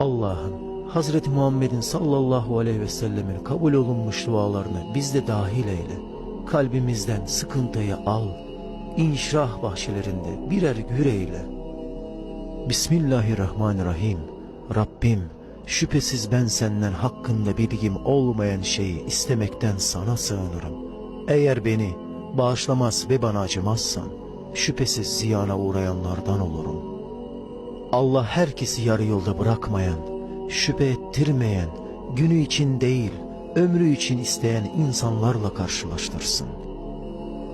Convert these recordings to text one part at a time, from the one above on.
Allah'ım Hazreti Muhammed'in sallallahu aleyhi ve sellemin kabul olunmuş dualarını biz de dahil eyle. Kalbimizden sıkıntıyı al. İnşirah bahçelerinde birer gür eyle. Bismillahirrahmanirrahim. Rabbim şüphesiz ben senden hakkında bilgim olmayan şeyi istemekten sana sığınırım. Eğer beni bağışlamaz ve bana acımazsan şüphesiz ziyana uğrayanlardan olurum. Allah herkesi yarı yolda bırakmayan, şüphe ettirmeyen, günü için değil, ömrü için isteyen insanlarla karşılaştırsın.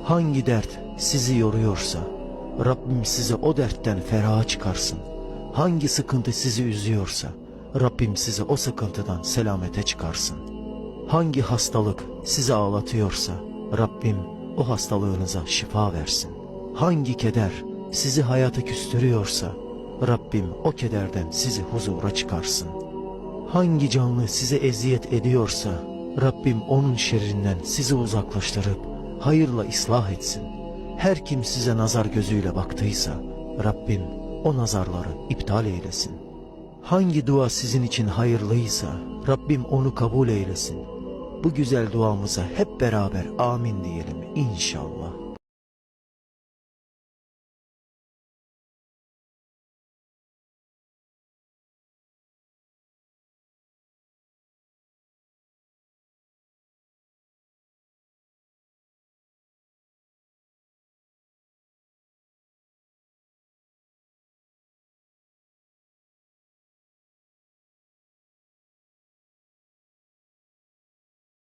Hangi dert sizi yoruyorsa, Rabbim sizi o dertten feraha çıkarsın. Hangi sıkıntı sizi üzüyorsa, Rabbim sizi o sıkıntıdan selamete çıkarsın. Hangi hastalık sizi ağlatıyorsa, Rabbim o hastalığınıza şifa versin. Hangi keder sizi hayata küstürüyorsa, Rabbim o kederden sizi huzura çıkarsın. Hangi canlı size eziyet ediyorsa, Rabbim onun şerrinden sizi uzaklaştırıp hayırla ıslah etsin. Her kim size nazar gözüyle baktıysa, Rabbim o nazarları iptal eylesin. Hangi dua sizin için hayırlıysa, Rabbim onu kabul eylesin. Bu güzel duamıza hep beraber amin diyelim inşallah.